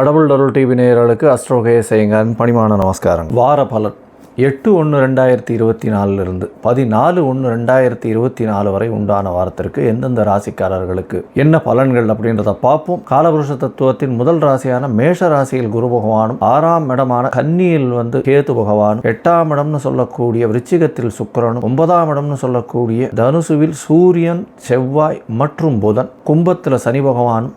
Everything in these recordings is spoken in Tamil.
கடவுள் அருள் டிவி நேயர்களுக்கு அஸ்ட்ரோகய செய்யுங்கன் பணிமான நமஸ்காரம். வார பலன். எட்டு ஒன்று ரெண்டாயிரத்தி இருபத்தி நாலுலேருந்து பதினாலு ஒன்று ரெண்டாயிரத்தி இருபத்தி நாலு வரை உண்டான வாரத்திற்கு எந்தெந்த ராசிக்காரர்களுக்கு என்ன பலன்கள் அப்படின்றத பார்ப்போம். காலபுருஷ தத்துவத்தின் முதல் ராசியான மேஷ ராசியில் குரு பகவானும் ஆறாம் இடமான கன்னியில் வந்து கேது பகவானும் எட்டாம் இடம்னு சொல்லக்கூடிய விருச்சிகத்தில் சுக்கரனும் ஒன்பதாம் இடம்னு சொல்லக்கூடிய தனுசுவில் சூரியன் செவ்வாய் மற்றும் புதன் கும்பத்தில் சனி பகவானும்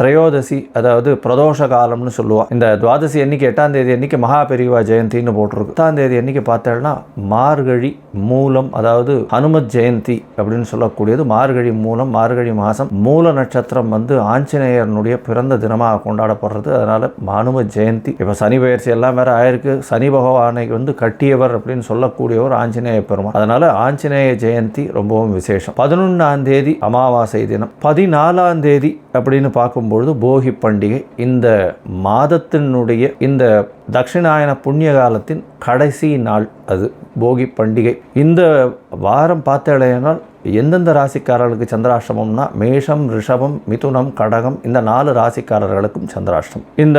திரையோதசி அதாவது பிரதோஷ காலம்னு சொல்லுவாள் இந்த துவாதசி அன்னைக்கு எட்டாம் தேதி அன்னைக்கு மகா பெரிவா ஜெயந்தின்னு போட்டிருக்கு. எட்டாம் தேதி அன்னைக்கு பார்த்தேன்னா மார்கழி மூலம் அதாவது ஹனுமத் ஜெயந்தி அப்படின்னு சொல்லக்கூடியது. மார்கழி மூலம் மார்கழி மாதம் மூல நட்சத்திரம் வந்து ஆஞ்சநேயரனுடைய பிறந்த தினமாக கொண்டாடப்படுறது. அதனால ஹனும ஜெயந்தி. இப்போ சனி பயிற்சி எல்லாம் வேற ஆயிருக்கு. சனி பகவானை வந்து கட்டியவர் அப்படின்னு சொல்லக்கூடியவர் ஆஞ்சநேய பெருமாள் அதனால ஆஞ்சநேய ஜெயந்தி ரொம்பவும் விசேஷம். பதினொன்றாம் தேதி அமாவாசை தினம். பதினாலாம் தேதி அப்படின்னு பார்க்கும்பொழுது போகி பண்டிகை இந்த மாதத்தினுடைய இந்த தட்சிணாயன புண்ணிய காலத்தின் கடைசி நாள் அது போகி பண்டிகை. இந்த வாரம் பார்த்தேனால் எந்தெந்த ராசிக்காரர்களுக்கு சந்திராஷ்டமம்னா மேஷம் ரிஷபம் மிதுனம் கடகம் இந்த நாலு ராசிக்காரர்களுக்கும் சந்திராஷ்டம். இந்த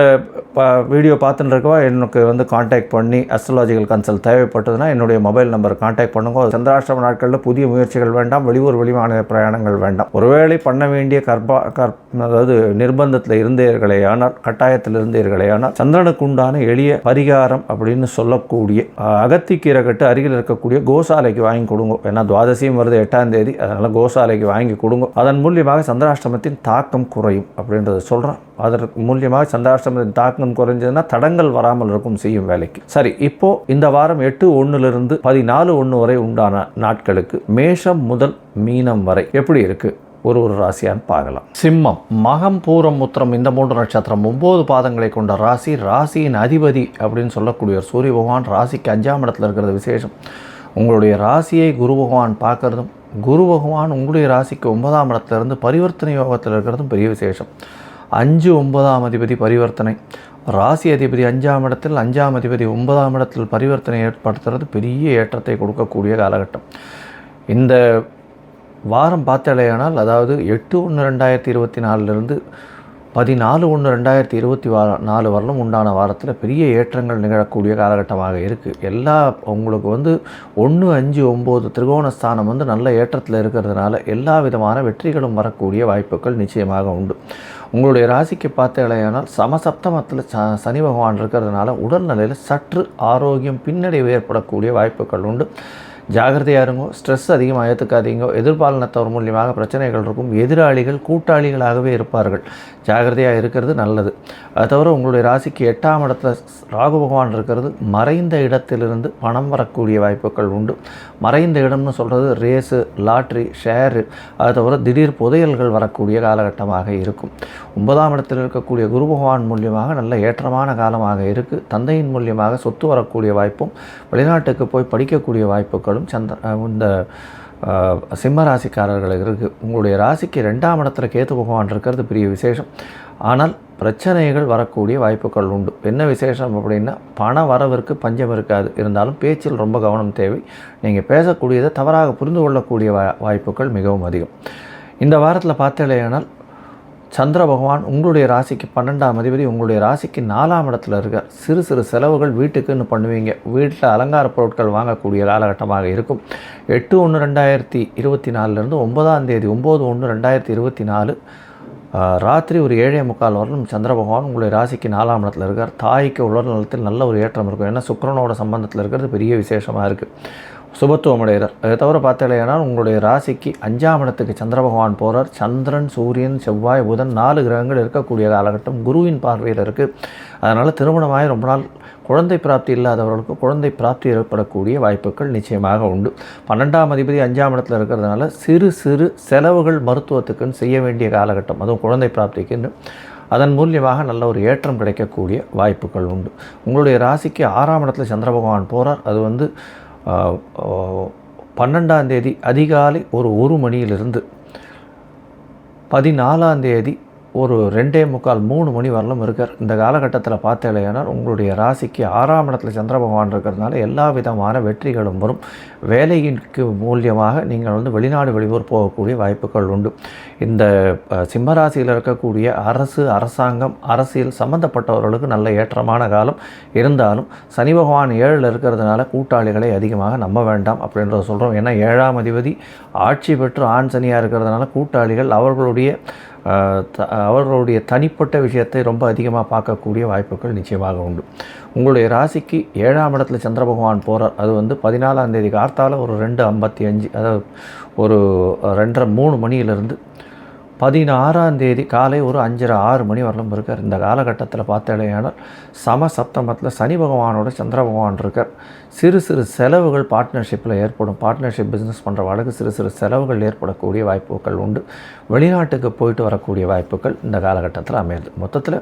ப வீடியோ பார்த்துட்டு இருக்கவா எனக்கு வந்து காண்டாக்ட் பண்ணி அஸ்ட்ராலஜிக்கல் கன்சல்ட் தேவைப்பட்டதுன்னா என்னுடைய மொபைல் நம்பர் காண்டாக்ட் பண்ணுங்க. சந்திராஷ்டம நாட்களில் புதிய முயற்சிகள் வேண்டாம் வெளியூர் வெளிமாநில பிரயாணங்கள் வேண்டாம். ஒருவேளை பண்ண வேண்டிய கற்பா கற் அதாவது நிர்பந்தத்தில் இருந்தீர்களேயானால் கட்டாயத்தில் இருந்தீர்களேயானால் சந்திரனுக்கு உண்டான எளிய பரிகாரம் அப்படின்னு சொல்லக்கூடிய அகத்திக்கீரை கட்டு அருகில் இருக்கக்கூடிய கோசாலைக்கு வாங்கி கொடுங்க. ஏன்னா துவாதசியும் வருது எட்டாம் தேதி அதனால் கோசாலைக்கு வாங்கி கொடுங்க. அதன் மூலியமாக சந்திராஷ்டமத்தின் தாக்கம் குறையும் அப்படின்றத சொல்கிறோம் அதற்கு மூலியமாக சந்திராஷ்டமத்தின் தாக்கம் குறைஞ்சதுன்னா தடங்கள் வராமல் இருக்கும் செய்யும் வேலைக்கு. சரி இப்போ இந்த வாரம் எட்டு ஒன்றுலேருந்து பதினாலு ஒன்று வரை உண்டான நாட்களுக்கு மேஷம் முதல் மீனம் வரை எப்படி இருக்குது ஒரு ஒரு ராசியான்னு பார்க்கலாம். சிம்மம் மகம் பூரம் முத்திரம் இந்த மூன்று நட்சத்திரம் ஒம்பது பாதங்களை கொண்ட ராசி ராசியின் அதிபதி அப்படின்னு சொல்லக்கூடிய சூரிய பகவான் ராசிக்கு அஞ்சாம் இடத்துல இருக்கிறது விசேஷம். உங்களுடைய ராசியை குரு பகவான் பார்க்கறதும் குரு பகவான் உங்களுடைய ராசிக்கு ஒன்பதாம் இடத்துல இருந்து பரிவர்த்தனை யோகத்தில் இருக்கிறதும் பெரிய விசேஷம். அஞ்சு ஒன்பதாம் அதிபதி பரிவர்த்தனை. ராசி அதிபதி அஞ்சாம் இடத்தில் அஞ்சாம் அதிபதி ஒன்பதாம் இடத்தில் பரிவர்த்தனை ஏற்படுத்துறது பெரிய ஏற்றத்தை கொடுக்கக்கூடிய காலகட்டம். இந்த வாரம் பார்த்தாலேயானால் அதாவது எட்டு ஒன்று ரெண்டாயிரத்தி இருபத்தி நாலுலேருந்து பதினாலு ஒன்று ரெண்டாயிரத்தி இருபத்தி வா நாலு வரலும் உண்டான வாரத்தில் பெரிய ஏற்றங்கள் நிகழக்கூடிய காலகட்டமாக இருக்குது எல்லா உங்களுக்கு வந்து ஒன்று அஞ்சு ஒம்பது திரிகோணஸ்தானம் வந்து நல்ல ஏற்றத்தில் இருக்கிறதுனால எல்லா விதமான வெற்றிகளும் வரக்கூடிய வாய்ப்புகள் நிச்சயமாக உண்டு. உங்களுடைய ராசிக்கு பார்த்தேலையானால் சமசப்தமத்தில் ச சனி பகவான் இருக்கிறதுனால உடல்நிலையில் சற்று ஆரோக்கியம் பின்னடைவு ஏற்படக்கூடிய வாய்ப்புகள் உண்டு. ஜாகிரதையாக இருங்கோ ஸ்ட்ரெஸ் அதிகமாக ஏற்றுக்காதீங்க எதிர்பாலனத்தவர் மூலியமாக பிரச்சனைகள் இருக்கும் எதிராளிகள் கூட்டாளிகளாகவே இருப்பார்கள். ஜாகிரதையாக இருக்கிறது நல்லது. அது தவிர உங்களுடைய ராசிக்கு எட்டாம் இடத்துல ராகு பகவான் இருக்கிறது மறைந்த இடத்திலிருந்து பணம் வரக்கூடிய வாய்ப்புகள் உண்டு. மறைந்த இடம்னு சொல்கிறது ரேஸு லாட்ரி ஷேரு அது தவிர திடீர் புதையல்கள் வரக்கூடிய காலகட்டமாக இருக்கும். ஒன்பதாம் இடத்தில் இருக்கக்கூடிய குரு பகவான் மூலியமாக நல்ல ஏற்றமான காலமாக இருக்குது தந்தையின் மூலியமாக சொத்து வரக்கூடிய வாய்ப்பும் வெளிநாட்டுக்கு போய் படிக்கக்கூடிய வாய்ப்புகளும் சந்திர இந்த சிம்ம ராசிக்காரர்களுக்கு இருக்குது உங்களுடைய ராசிக்கு ரெண்டாம் இடத்துல கேத்து பகவான் இருக்கிறது பெரிய விசேஷம். ஆனால் பிரச்சனைகள் வரக்கூடிய வாய்ப்புகள் உண்டு. என்ன விசேஷம் அப்படின்னா பண வரவிற்கு பஞ்சம் இருக்காது. இருந்தாலும் பேச்சில் ரொம்ப கவனம் தேவை. நீங்கள் பேசக்கூடியதை தவறாக புரிந்து கொள்ளக்கூடிய வா வாய்ப்புகள் மிகவும் அதிகம். இந்த வாரத்தில் பார்த்தேலையானால் சந்திர பகவான் உங்களுடைய ராசிக்கு பன்னெண்டாம் அதிபதி உங்களுடைய ராசிக்கு நாலாம் இடத்துல இருக்கார் சிறு சிறு செலவுகள் வீட்டுக்குன்னு பண்ணுவீங்க. வீட்டில் அலங்கார பொருட்கள் வாங்கக்கூடிய காலகட்டமாக இருக்கும். எட்டு ஒன்று ரெண்டாயிரத்தி இருபத்தி நாலுலேருந்து ஒன்பதாம் தேதி ஒம்பது ஒன்று ரெண்டாயிரத்தி இருபத்தி நாலு ராத்திரி ஒரு ஏழே முக்கால் வரலும் சந்திர பகவான் உங்களுடைய ராசிக்கு நாலாம் இடத்துல இருக்கார். தாய்க்கு உடல் நலத்தில் நல்ல ஒரு ஏற்றம் இருக்கும். ஏன்னா சுக்கிரனோட சம்பந்தத்தில் இருக்கிறது பெரிய விசேஷமாக இருக்குது சுபத்துவமடைகிறார் அதை தவிர பார்த்தாலேனால் உங்களுடைய ராசிக்கு அஞ்சாம் இடத்துக்கு சந்திர பகவான் போகிறார் சந்திரன் சூரியன் செவ்வாய் புதன் நாலு கிரகங்கள் இருக்கக்கூடிய காலகட்டம் குருவின் பார்வையில் இருக்குது அதனால் திருமணமாகி ரொம்ப நாள் குழந்தை பிராப்தி இல்லாதவர்களுக்கு குழந்தை பிராப்தி ஏற்படக்கூடிய வாய்ப்புகள் நிச்சயமாக உண்டு. பன்னெண்டாம் அதிபதி அஞ்சாம் இடத்துல இருக்கிறதுனால சிறு சிறு செலவுகள் மருத்துவத்துக்குன்னு செய்ய வேண்டிய காலகட்டம். அதுவும் குழந்தை பிராப்திக்குன்னு. அதன் மூலியமாக நல்ல ஒரு ஏற்றம் கிடைக்கக்கூடிய வாய்ப்புகள் உண்டு. உங்களுடைய ராசிக்கு ஆறாம் இடத்துல சந்திர பகவான் போகிறார் அது வந்து பன்னெண்டாம் தேதி அதிகாலை ஒரு ஒரு மணியிலிருந்து பதினாலாம் தேதி ஒரு ரெண்டே முக்கால் மூணு மணி வரலும் இருக்கார். இந்த காலகட்டத்தில் பார்த்தேலையானால் உங்களுடைய ராசிக்கு ஆறாம் இடத்துல சந்திர பகவான் இருக்கிறதுனால எல்லா விதமான வெற்றிகளும் வரும். வேலையிற்கு மூலியமாக நீங்கள் வந்து வெளிநாடு வெளியூர் போகக்கூடிய வாய்ப்புகள் உண்டு. இந்த சிம்மராசியில் இருக்கக்கூடிய அரசு அரசாங்கம் அரசியல் சம்பந்தப்பட்டவர்களுக்கு நல்ல ஏற்றமான காலம். இருந்தாலும் சனி பகவான் ஏழில் இருக்கிறதுனால கூட்டாளிகளை அதிகமாக நம்ப வேண்டாம் அப்படின்றத சொல்கிறோம் ஏன்னா ஏழாம் அதிபதி ஆட்சி பெற்று ஆண் சனியாக இருக்கிறதுனால கூட்டாளிகள் அவர்களுடைய அவர்களுடைய தனிப்பட்ட விஷயத்தை ரொம்ப அதிகமாக பார்க்கக்கூடிய வாய்ப்புகள் நிச்சயமாக உண்டு. உங்களுடைய ராசிக்கு ஏழாம் இடத்துல சந்திர பகவான் போகிறார் அது வந்து பதினாலாம் தேதி கார்த்தால ஒரு ரெண்டு ஐம்பத்தி அஞ்சு அதாவது ஒரு ரெண்டரை மூணு மணியிலிருந்து பதினாறாம் தேதி காலை ஒரு அஞ்சரை ஆறு மணி வரலும் இருக்கார். இந்த காலகட்டத்தில் பார்த்தாலேயானால் சம சப்தமத்தில் சனி பகவானோட சந்திர பகவான் இருக்கார். சிறு சிறு செலவுகள் பார்ட்னர்ஷிப்பில் ஏற்படும். பார்ட்னர்ஷிப் பிஸ்னஸ் பண்ணுற வழக்கு சிறு சிறு செலவுகள் ஏற்படக்கூடிய வாய்ப்புகள் உண்டு. வெளிநாட்டுக்கு போயிட்டு வரக்கூடிய வாய்ப்புகள் இந்த காலகட்டத்தில் அமையுது. மொத்தத்தில்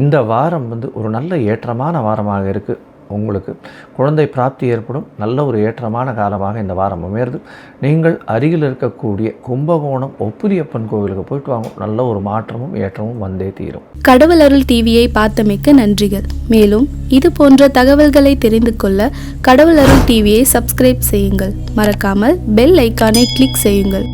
இந்த வாரம் வந்து ஒரு நல்ல ஏற்றமான வாரமாக இருக்குது உங்களுக்கு. குழந்தை பிராப்தி ஏற்படும். நல்ல ஒரு ஏற்றமான காலமாக இந்த வாரம் அமையிறது. நீங்கள் அருகில் இருக்கக்கூடிய கும்பகோணம் ஒப்புரியப்பன் கோவிலுக்கு போயிட்டு வாங்க. நல்ல ஒரு மாற்றமும் ஏற்றமும் வந்தே தீரும். கடவுள் அருள் டிவியை பார்த்தமைக்க நன்றிகள். மேலும் இது போன்ற தகவல்களை தெரிந்து கொள்ள கடவுள் அருள் டிவியை சப்ஸ்கிரைப் செய்யுங்கள். மறக்காமல் பெல் ஐக்கானை கிளிக் செய்யுங்கள்.